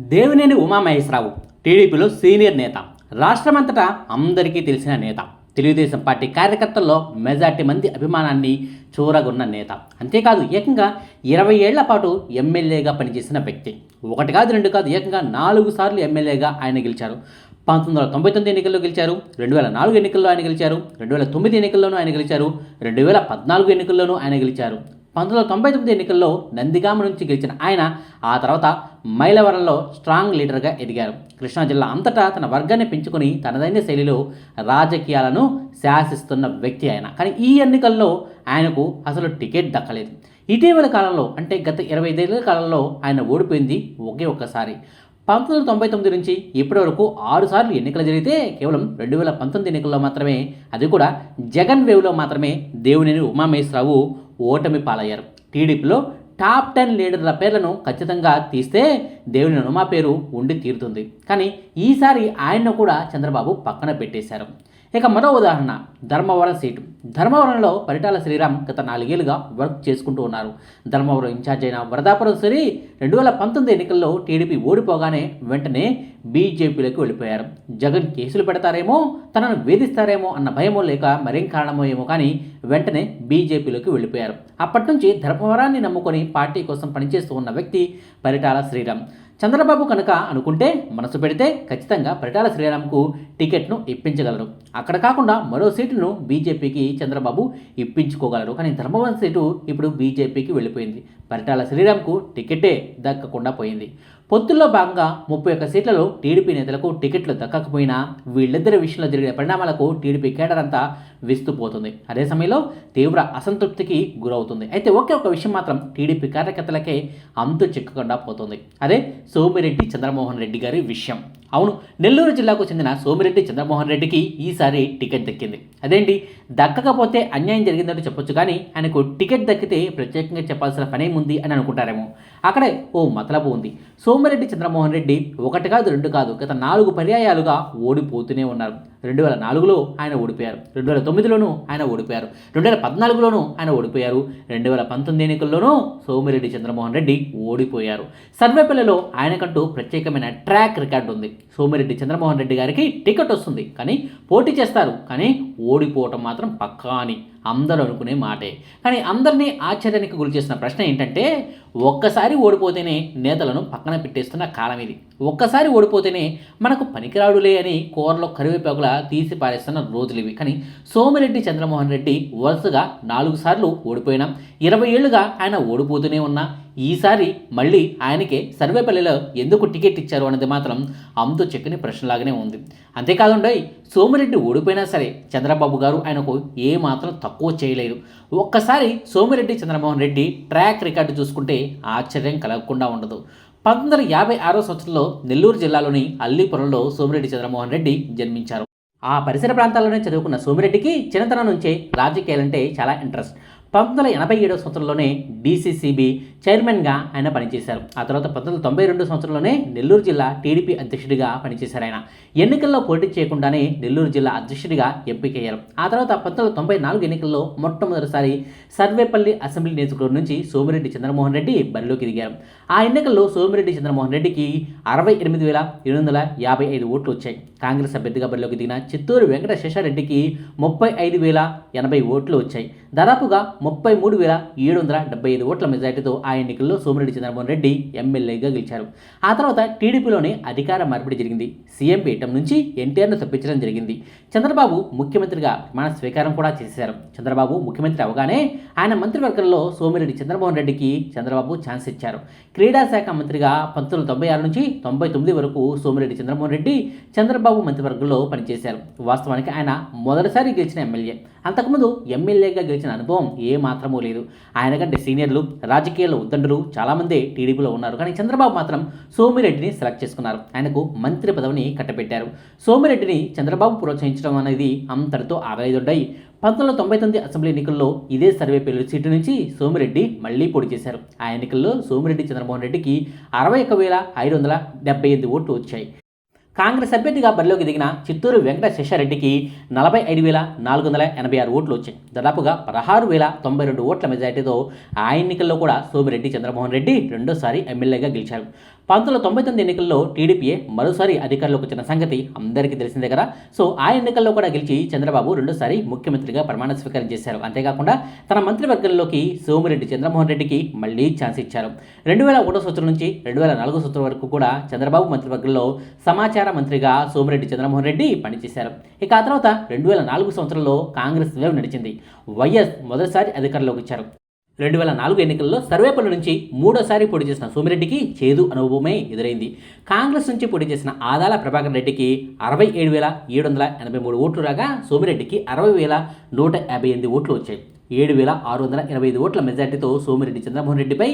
దేవినేని ఉమామహేశ్వరరావు టీడీపీలో సీనియర్ నేత. రాష్ట్రమంతటా అందరికీ తెలిసిన నేత. తెలుగుదేశం పార్టీ కార్యకర్తల్లో మెజార్టీ మంది అభిమానాన్ని చూరగొన్న నేత. అంతేకాదు ఏకంగా ఇరవై ఏళ్ళ పాటు ఎమ్మెల్యేగా పనిచేసిన వ్యక్తి. ఒకటి కాదు రెండు కాదు ఏకంగా నాలుగు సార్లు ఎమ్మెల్యేగా ఆయన గెలిచారు. పంతొమ్మిది వందల తొంభై తొమ్మిది ఎన్నికల్లో గెలిచారు. రెండు వేల నాలుగు ఎన్నికల్లో ఆయన గెలిచారు. రెండు వేల తొమ్మిది ఎన్నికల్లోనూ ఆయన గెలిచారు. రెండు వేల పద్నాలుగు ఎన్నికల్లోనూ ఆయన గెలిచారు. పంతొమ్మిది వందల తొంభై తొమ్మిది ఎన్నికల్లో నందిగామ నుంచి గెలిచిన ఆయన ఆ తర్వాత మైలవరంలో స్ట్రాంగ్ లీడర్గా ఎదిగారు. కృష్ణా జిల్లా అంతటా తన వర్గాన్ని పెంచుకొని తనదైన శైలిలో రాజకీయాలను శాసిస్తున్న వ్యక్తి ఆయన. కానీ ఈ ఎన్నికల్లో ఆయనకు అసలు టికెట్ దక్కలేదు. ఇటీవల కాలంలో అంటే గత ఇరవై ఐదేళ్ళ కాలంలో ఆయన ఓడిపోయింది ఒకే ఒక్కసారి. పంతొమ్మిది వందల తొంభై తొమ్మిది నుంచి ఇప్పటి వరకు ఆరు సార్లు ఎన్నికలు జరిగితే కేవలం రెండు వేల పంతొమ్మిది ఎన్నికల్లో మాత్రమే అది కూడా జగన్ వేవ్లో మాత్రమే దేవునేని ఉమామేశ్వరరావు ఓటమి పాలయ్యారు. టీడీపీలో టాప్ టెన్ లీడర్ల పేర్లను ఖచ్చితంగా తీస్తే దేవుని హనుమా పేరు ఉండి తీరుతుంది. కానీ ఈసారి ఆయన్ను కూడా చంద్రబాబు పక్కన పెట్టేశారు. ఇక మరో ఉదాహరణ ధర్మవరం సీటు. ధర్మవరంలో పరిటాల శ్రీరామ్ గత నాలుగేళ్ళుగా వర్క్ చేసుకుంటూ ఉన్నారు. ధర్మవరం ఇన్ఛార్జ్ అయిన వరదాపురం శ్రీ రెండు వేల పంతొమ్మిది ఎన్నికల్లో టీడీపీ ఓడిపోగానే వెంటనే బీజేపీలోకి వెళ్ళిపోయారు. జగన్ కేసులు పెడతారేమో తనను వేధిస్తారేమో అన్న భయమో లేక మరేం కారణమో ఏమో కానీ వెంటనే బీజేపీలోకి వెళ్ళిపోయారు. అప్పటి నుంచి ధర్మవరాన్ని నమ్ముకొని పార్టీ కోసం పనిచేస్తూ ఉన్న వ్యక్తి పరిటాల శ్రీరామ్. చంద్రబాబు కనుక అనుకుంటే మనసు పెడితే ఖచ్చితంగా పరిటాల శ్రీరామ్కు టికెట్ను ఇప్పించగలరు. అక్కడ కాకుండా మరో సీటును బీజేపీకి చంద్రబాబు ఇప్పించుకోగలరు. కానీ ధర్మవరం సీటు ఇప్పుడు బీజేపీకి వెళ్ళిపోయింది. పరిటాల శ్రీరామ్కు టికెటే దక్కకుండా పోయింది. పొత్తుల్లో భాగంగా ముప్పై ఒక్క సీట్లలో టీడీపీ నేతలకు టికెట్లు దక్కకపోయినా వీళ్ళిద్దరి విషయంలో జరిగిన పరిణామాలకు టీడీపీ కేడర్ అంతా విస్తుపోతుంది అదే సమయంలో తీవ్ర అసంతృప్తికి గురవుతుంది. అయితే ఒకే ఒక విషయం మాత్రం టీడీపీ కార్యకర్తలకే అంతు చిక్కకుండా పోతుంది. అదే సోమిరెడ్డి చంద్రమోహన్ రెడ్డి గారి విషయం. అవును నెల్లూరు జిల్లాకు చెందిన సోమిరెడ్డి చంద్రమోహన్ రెడ్డికి ఈసారి టికెట్ దక్కింది. అదేంటి? దక్కకపోతే అన్యాయం జరిగిందంటూ చెప్పొచ్చు కానీ ఆయనకు టికెట్ దక్కితే ప్రత్యేకంగా చెప్పాల్సిన పనేముంది అని అనుకుంటారేమో. అక్కడే ఓ మతలబు ఉంది. సోమిరెడ్డి చంద్రమోహన్ రెడ్డి ఒకటి కాదు రెండు కాదు గత నాలుగు పర్యాయాలుగా ఓడిపోతూనే ఉన్నారు. రెండు వేల నాలుగులో ఆయన ఓడిపోయారు. రెండు వేల తొమ్మిదిలోనూ ఆయన ఓడిపోయారు. రెండు వేల పద్నాలుగులోనూ ఆయన ఓడిపోయారు. రెండు వేల పంతొమ్మిది ఎన్నికల్లోనూ సోమిరెడ్డి చంద్రమోహన్ రెడ్డి ఓడిపోయారు. సర్వేపల్లిలో ఆయనకంటూ ప్రత్యేకమైన ట్రాక్ రికార్డు ఉంది. సోమిరెడ్డి చంద్రమోహన్ రెడ్డి గారికి టికెట్ వస్తుంది. కానీ పోటీ చేస్తారు. కానీ ఓడిపోవటం మాత్రం పక్కా అని అందరూ అనుకునే మాటే. కానీ అందరినీ ఆశ్చర్యానికి గురి చేసిన ప్రశ్న ఏంటంటే ఒక్కసారి ఓడిపోతేనే నేతలను పక్కన పెట్టేస్తున్న కాలం ఇది. ఒక్కసారి ఓడిపోతేనే మనకు పనికిరాడులే అని కూరలో కరివేపాకులా తీసి పారేస్తున్న రోజులు ఇవి. కానీ సోమిరెడ్డి చంద్రమోహన్ రెడ్డి వరుసగా నాలుగు సార్లు ఓడిపోయినా ఇరవై ఏళ్ళుగా ఆయన ఓడిపోతూనే ఉన్నా ఈసారి మళ్ళీ ఆయనకే సర్వేపల్లిలో ఎందుకు టికెట్ ఇచ్చారు అన్నది మాత్రం అంతు చెక్కని ప్రశ్నలాగానే ఉంది. అంతేకాదండి సోమిరెడ్డి ఓడిపోయినా సరే చంద్రబాబు గారు ఆయనకు ఏమాత్రం తక్కువ చేయలేరు. ఒక్కసారి సోమిరెడ్డి చంద్రమోహన్ రెడ్డి ట్రాక్ రికార్డు చూసుకుంటే ఆశ్చర్యం కలగకుండా ఉండదు. పంతొమ్మిది వందల యాభై ఆరో సంవత్సరంలో నెల్లూరు జిల్లాలోని అల్లీపురంలో సోమిరెడ్డి చంద్రమోహన్ రెడ్డి జన్మించారు. ఆ పరిసర ప్రాంతాల్లోనే చదువుకున్న సోమిరెడ్డికి చిన్నతనం నుంచే రాజకీయాలంటే చాలా ఇంట్రెస్ట్. పంతొమ్మిది వందల ఎనభై ఏడవ సంవత్సరంలోనే డీసీసీబీ చైర్మన్గా ఆయన పనిచేశారు. ఆ తర్వాత పంతొమ్మిది వందల తొంభై రెండు సంవత్సరంలోనే నెల్లూరు జిల్లా టీడీపీ అధ్యక్షుడిగా పనిచేశారు ఆయన. ఎన్నికల్లో పోటీ చేయకుండానే నెల్లూరు జిల్లా అధ్యక్షుడిగా ఎంపికయ్యారు. ఆ తర్వాత పంతొమ్మిది వందల తొంభై నాలుగు ఎన్నికల్లో మొట్టమొదటిసారి సర్వేపల్లి అసెంబ్లీ నియోజకవర్గం నుంచి సోమిరెడ్డి చంద్రమోహన్ రెడ్డి బరిలోకి దిగారు. ఆ ఎన్నికల్లో సోమిరెడ్డి చంద్రమోహన్ రెడ్డికి అరవై ఎనిమిది వేల ఏడు వందల యాభై ఐదు ఓట్లు వచ్చాయి. కాంగ్రెస్ అభ్యర్థిగా బరిలోకి దిగిన చిత్తూరు వెంకట శేషారెడ్డికి ముప్పై ఐదు వేల ఎనభై ఓట్లు వచ్చాయి. దాదాపుగా ముప్పై మూడు వేల ఏడు వందల డెబ్బై ఐదు ఓట్ల మెజార్టీతో ఆ ఎన్నికల్లో సోమిరెడ్డి చంద్రమోహన్ రెడ్డి ఎమ్మెల్యేగా గెలిచారు. ఆ తర్వాత టీడీపీలోనే అధికార మార్పిడి జరిగింది. సీఎం పీఠం నుంచి ఎన్టీఆర్ను తప్పించడం జరిగింది. చంద్రబాబు ముఖ్యమంత్రిగా ప్రమాణ స్వీకారం కూడా చేశారు చంద్రబాబు ముఖ్యమంత్రి అవగానే ఆయన మంత్రివర్గంలో సోమిరెడ్డి చంద్రమోహన్ రెడ్డికి చంద్రబాబు ఛాన్స్ ఇచ్చారు. క్రీడా శాఖ మంత్రిగా పంతొమ్మిది తొంభై ఆరు నుంచి తొంభై తొమ్మిది వరకు సోమిరెడ్డి చంద్రమోహన్ రెడ్డి చంద్రబాబు మంత్రివర్గంలో పనిచేశారు. వాస్తవానికి ఆయన మొదటిసారి గెలిచిన ఎమ్మెల్యే. అంతకుముందు ఎమ్మెల్యేగా గెలిచిన అనుభవం ఏ మాత్రమూ లేదు. ఆయన కంటే సీనియర్లు రాజకీయాల్లో ఉద్దండులు చాలామంది టీడీపీలో ఉన్నారు. కానీ చంద్రబాబు మాత్రం సోమిరెడ్డిని సెలెక్ట్ చేసుకున్నారు. ఆయనకు మంత్రి పదవిని కట్టబెట్టారు. సోమిరెడ్డిని చంద్రబాబు ప్రోత్సహించడం అనేది అంతటితో ఆగలేదుండయి పంతొమ్మిది వందల తొంభై తొమ్మిది అసెంబ్లీ ఎన్నికల్లో ఇదే సర్వేపల్లి సీటు నుంచి సోమిరెడ్డి మళ్ళీ పోటీ చేశారు. ఆ ఎన్నికల్లో సోమిరెడ్డి చంద్రమోహన్ రెడ్డికి అరవై ఒక వేల ఐదు వందల డెబ్బై ఎనిమిది ఓట్లు వచ్చాయి. కాంగ్రెస్ అభ్యర్థిగా బరిలోకి దిగిన చిత్తూరు వెంకట శేషారెడ్డికి నలభై ఐదు వేల నాలుగు వందల ఎనభై ఆరు ఓట్లు వచ్చాయి. దాదాపుగా పదహారు వేల తొంభై రెండు ఓట్ల మెజార్టీతో ఆ ఎన్నికల్లో కూడా సోమిరెడ్డి చంద్రమోహన్ రెడ్డి రెండోసారి ఎమ్మెల్యేగా గెలిచారు. పంతొమ్మిది తొంభై తొమ్మిది ఎన్నికల్లో టీడీపీఏ మరోసారి అధికారంలోకి వచ్చిన సంగతి అందరికీ తెలిసిందే కదా. సో ఆ ఎన్నికల్లో కూడా గెలిచి చంద్రబాబు రెండోసారి ముఖ్యమంత్రిగా ప్రమాణ స్వీకారం చేశారు. అంతేకాకుండా తన మంత్రివర్గంలోకి సోమిరెడ్డి చంద్రమోహన్ రెడ్డికి మళ్ళీ ఛాన్స్ ఇచ్చారు. రెండు వేల ఒకటో సంవత్సరం నుంచి రెండు వేల నాలుగో సంవత్సరం వరకు కూడా చంద్రబాబు మంత్రివర్గంలో సమాచార మంత్రిగా సోమిరెడ్డి చంద్రమోహన్ రెడ్డి పనిచేశారు. ఇక ఆ తర్వాత రెండు వేల నాలుగు సంవత్సరంలో కాంగ్రెస్ వేవ్ నడిచింది. వైఎస్ మొదటిసారి అధికారంలోకి వచ్చారు. రెండు వేల నాలుగు ఎన్నికల్లో సర్వేపల్లి నుంచి మూడోసారి పోటీ చేసిన సోమిరెడ్డికి చేదు అనుభవమే ఎదురైంది. కాంగ్రెస్ నుంచి పోటీ చేసిన ఆదాల ప్రభాకర్ రెడ్డికి అరవై ఏడు వేల ఏడు వందల ఎనభై మూడు ఓట్లు రాగా సోమిరెడ్డికి అరవై వేల నూట యాభై ఎనిమిది ఓట్లు వచ్చాయి. ఏడు వేల ఆరు వందల ఇరవై ఐదు ఓట్ల మెజార్టీతో సోమిరెడ్డి చంద్రమోహన్ రెడ్డిపై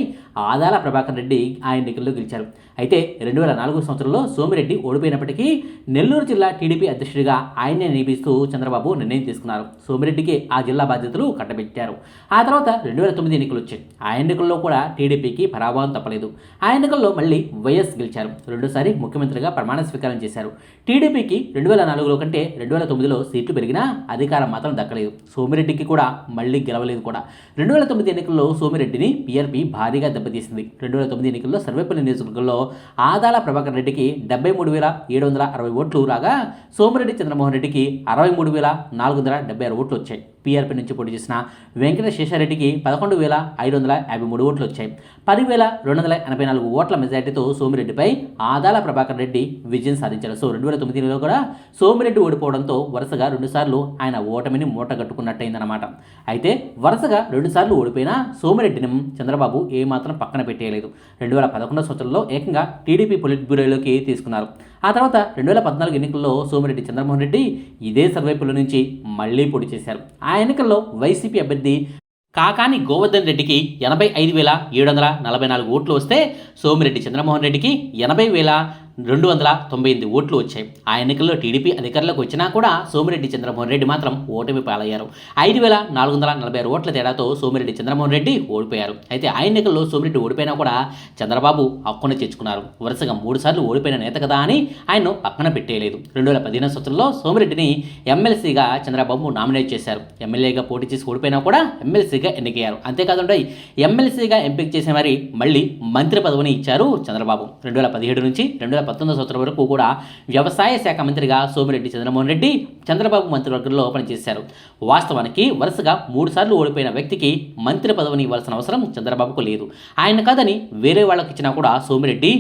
ఆదాల ప్రభాకర్ రెడ్డి ఆ ఎన్నికల్లో గెలిచారు. అయితే రెండు వేల నాలుగు సంవత్సరంలో సోమిరెడ్డి ఓడిపోయినప్పటికీ నెల్లూరు జిల్లా టీడీపీ అధ్యక్షుడిగా ఆయన్నే నియమిస్తూ చంద్రబాబు నిర్ణయం తీసుకున్నారు. సోమిరెడ్డికి ఆ జిల్లా బాధ్యతలు కట్టబెట్టారు. ఆ తర్వాత రెండు వేల తొమ్మిది ఎన్నికలు వచ్చాయి. ఆ ఎన్నికల్లో కూడా టీడీపీకి పరాభవం తప్పలేదు. ఆ ఎన్నికల్లో మళ్ళీ వైఎస్ గెలిచారు. రెండోసారి ముఖ్యమంత్రిగా ప్రమాణ స్వీకారం చేశారు. టీడీపీకి రెండు వేల నాలుగులో కంటే రెండు వేల తొమ్మిదిలో సీట్లు పెరిగినా అధికారం మాత్రం దక్కలేదు. సోమిరెడ్డికి కూడా మళ్ళీ గెలవలేదు కూడా. రెండు వేల తొమ్మిది ఎన్నికల్లో సోమిరెడ్డిని పీఆర్పీ భారీగా దెబ్బతీసింది. రెండు వేల తొమ్మిది ఎన్నికల్లో సర్వేపల్లి నియోజకవర్గంలో ఆదాల ప్రభాకర్ రెడ్డికి డెబ్బై మూడు వేల ఏడు వందల అరవై ఓట్లు రాగా సోమిరెడ్డి చంద్రమోహన్ రెడ్డికి అరవై మూడు వేల నాలుగు వందల డెబ్బై ఆరు ఓట్లు వచ్చాయి. పీఆర్పీ నుంచి పోటీ చేసిన వెంకట శేషారెడ్డికి పదకొండు వేల ఐదు వందల యాభై మూడు ఓట్లు వచ్చాయి. పదివేల రెండు వందల ఎనభై నాలుగు ఓట్ల మెజార్టీతో సోమిరెడ్డిపై ఆదాల ప్రభాకర్ రెడ్డి విజయం సాధించారు సో రెండు వేల తొమ్మిదిలో కూడా సోమిరెడ్డి ఓడిపోవడంతో వరుసగా రెండుసార్లు ఆయన ఓటమిని మూటగట్టుకున్నట్టయిందన్నమాట. అయితే వరుసగా రెండుసార్లు ఓడిపోయినా సోమిరెడ్డిని చంద్రబాబు ఏమాత్రం పక్కన పెట్టేయలేదు. రెండు వేల పదకొండో సంవత్సరంలో ఏకంగా టీడీపీ పొలిట్ బ్యూరోలోకి తీసుకున్నారు. ఆ తర్వాత రెండు వేల పద్నాలుగు ఎన్నికల్లో సోమిరెడ్డి చంద్రమోహన్ రెడ్డి ఇదే సర్వేపుల నుంచి మళ్ళీ పోటీ చేశారు. ఆ ఎన్నికల్లో వైసీపీ అభ్యర్థి కాకాని గోవర్ధన్ రెడ్డికి ఎనభై ఐదు వేల ఏడు వందల నలభై నాలుగు ఓట్లు వస్తే సోమిరెడ్డి చంద్రమోహన్ రెడ్డికి ఎనభై వేల రెండు వందల తొంభై ఎనిమిది ఓట్లు వచ్చాయి. ఆ ఎన్నికల్లో టీడీపీ అధికారులకు వచ్చినా కూడా సోమిరెడ్డి చంద్రమోహన్ రెడ్డి మాత్రం ఓటమి పాలయ్యారు. ఐదు వేల నాలుగు వందల నలభై ఆరు ఓట్ల తేడాతో సోమిరెడ్డి చంద్రమోహన్ రెడ్డి ఓడిపోయారు. అయితే ఆ ఎన్నికల్లో సోమిరెడ్డి ఓడిపోయినా కూడా చంద్రబాబు హక్కును తెచ్చుకున్నారు. వరుసగా మూడు సార్లు ఓడిపోయిన నేత కదా అని ఆయన్ను పక్కన పెట్టేయలేదు. రెండు వేల పదిహేను సంవత్సరంలో సోమిరెడ్డిని ఎమ్మెల్సీగా చంద్రబాబు నామినేట్ చేశారు. ఎమ్మెల్యేగా పోటీ చేసి ఓడిపోయినా కూడా ఎమ్మెల్సీగా ఎన్నికయ్యారు. అంతేకాకుండా ఎమ్మెల్సీగా ఎంపిక చేసే మరి మళ్ళీ మంత్రి పదవిని ఇచ్చారు చంద్రబాబు. రెండు వేల పదిహేడు నుంచి రెండు వేల పంతొమ్మిది సంవత్సరం వరకు కూడా వ్యవసాయ శాఖ మంత్రిగా సోమిరెడ్డి చంద్రమోహన్ రెడ్డి చంద్రబాబు మంత్రివర్గంలో పనిచేశారు. వాస్తవానికి వరుసగా మూడు సార్లు ఓడిపోయిన వ్యక్తికి మంత్రి పదవిని ఇవ్వాల్సిన అవసరం చంద్రబాబుకు లేదు. ఆయన కాదని వేరే వాళ్ళకి ఇచ్చినా కూడా సోమిరెడ్డి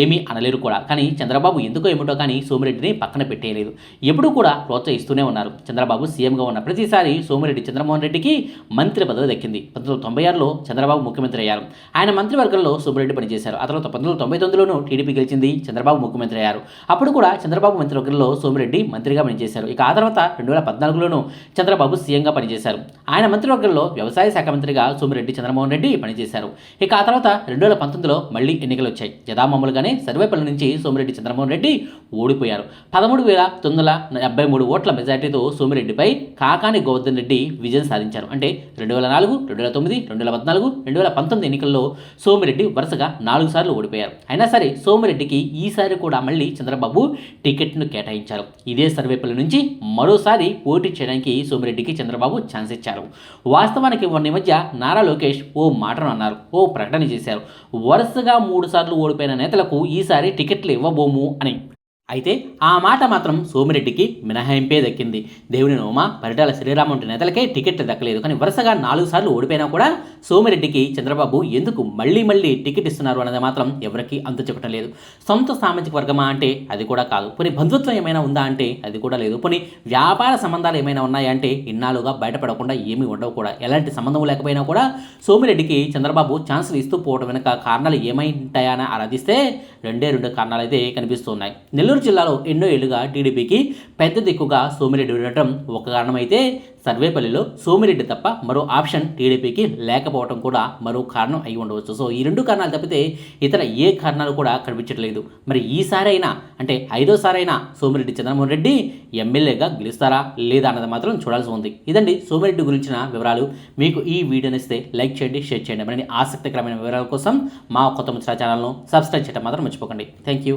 ఏమీ అనలేరు కూడా. కానీ చంద్రబాబు ఎందుకో ఏమిటో కానీ సోమిరెడ్డిని పక్కన పెట్టేయలేదు. ఎప్పుడూ కూడా ప్రోత్సహిస్తూనే ఉన్నారు. చంద్రబాబు సీఎంగా ఉన్న ప్రతిసారి సోమిరెడ్డి చంద్రమోహన్ రెడ్డికి మంత్రి పదవి దక్కింది. పంతొమ్మిది తొంభై ఆరులో చంద్రబాబు ముఖ్యమంత్రి అయ్యారు. ఆయన మంత్రివర్గంలో సోమిరెడ్డి పనిచేశారు. ఆ తర్వాత పంతొమ్మిది తొంభై తొమ్మిదిలోనూ టీడీపీ గెలిచింది చంద్రబాబు ముఖ్యమంత్రి అయ్యారు అప్పుడు కూడా చంద్రబాబు మంత్రివర్గంలో సోమిరెడ్డి మంత్రిగా పనిచేశారు. ఇక ఆ తర్వాత రెండు వేల పద్నాలుగులోనూ చంద్రబాబు సీఎంగా పనిచేశారు. ఆయన మంత్రివర్గంలో వ్యవసాయ శాఖ మంత్రిగా సోమిరెడ్డి చంద్రమోహన్ రెడ్డి పనిచేశారు. ఇక ఆ తర్వాత రెండు వేల పంతొమ్మిదిలో మళ్ళీ ఎన్నికలు వచ్చాయి యథామామూలుగానే సర్వేపల్లి నుంచి సోమిరెడ్డి చంద్రమోహన్ రెడ్డి ఓడిపోయారు. పదమూడు వేల తొమ్మిది వందల డెబ్బై మూడు ఓట్ల మెజార్టీతో సోమిరెడ్డిపై కాకాని గోవర్ధన్ రెడ్డి విజయం సాధించారు. అంటే రెండు వేల నాలుగు రెండు వేల తొమ్మిది రెండు వేల పద్నాలుగు రెండు వేల పంతొమ్మిది ఎన్నికల్లో సోమిరెడ్డి వరుసగా నాలుగు సార్లు ఓడిపోయారు. అయినా సరే సోమిరెడ్డికి ఈ ఈసారి కూడా మళ్ళీ చంద్రబాబు టికెట్ను కేటాయించారు. ఇదే సర్వేపల్లి నుంచి మరోసారి పోటీ చేయడానికి సోమిరెడ్డికి చంద్రబాబు ఛాన్స్ ఇచ్చారు. వాస్తవానికి మొన్న మధ్య నారా లోకేష్ ఓ మాటను అన్నారు ఓ ప్రకటన చేశారు. వరుసగా మూడుసార్లు ఓడిపోయిన నేతలకు ఈసారి టికెట్లు ఇవ్వబోము అని. అయితే ఆ మాట మాత్రం సోమిరెడ్డికి మినహాయింపే దక్కింది. దేవుని నోమ పరిటాల శ్రీరామ్ వంటి నేతలకే టికెట్ దక్కలేదు. కానీ వరుసగా నాలుగు సార్లు ఓడిపోయినా కూడా సోమిరెడ్డికి చంద్రబాబు ఎందుకు మళ్ళీ మళ్ళీ టికెట్ ఇస్తున్నారు అన్నది మాత్రం ఎవరికీ అంత చెప్పటం లేదు. సొంత సామాజిక వర్గమా అంటే అది కూడా కాదు. పోనీ బంధుత్వం ఏమైనా ఉందా అంటే అది కూడా లేదు. పోనీ వ్యాపార సంబంధాలు ఏమైనా ఉన్నాయా అంటే ఇన్నాళ్ళుగా బయటపడకుండా ఏమీ ఉండవు కూడా. ఎలాంటి సంబంధం లేకపోయినా కూడా సోమిరెడ్డికి చంద్రబాబు ఛాన్సులు ఇస్తూ పోవడం వెనుక కారణాలు ఏమైంటాయని ఆరాధిస్తే రెండే రెండు కారణాలు అయితే కనిపిస్తున్నాయి. నెల్లూరు జిల్లాలో ఎన్నో ఏళ్ళుగా టీడీపీకి పెద్ద దిక్కుగా సోమిరెడ్డి ఉండటం ఒక కారణమైతే సర్వేపల్లిలో సోమిరెడ్డి తప్ప మరో ఆప్షన్ టీడీపీకి లేకపోవడం కూడా మరో కారణం అయి ఉండవచ్చు. సో ఈ రెండు కారణాలు తప్పితే ఇతర ఏ కారణాలు కూడా కనిపించట్లేదు. మరి ఈసారైనా అంటే ఐదోసారైనా సోమిరెడ్డి చంద్రమోహన్ రెడ్డి ఎమ్మెల్యేగా గెలుస్తారా లేదా అన్నది మాత్రం చూడాల్సి ఉంది. ఇదండి సోమిరెడ్డి గురించిన వివరాలు. మీకు ఈ వీడియోని ఇస్తే లైక్ చేయండి షేర్ చేయండి. మరిన్ని ఆసక్తికరమైన వివరాల కోసం మా కొత్త ముచ్చట ఛానల్ను సబ్స్క్రైబ్ చేయడం మాత్రం మర్చిపోకండి. Thank you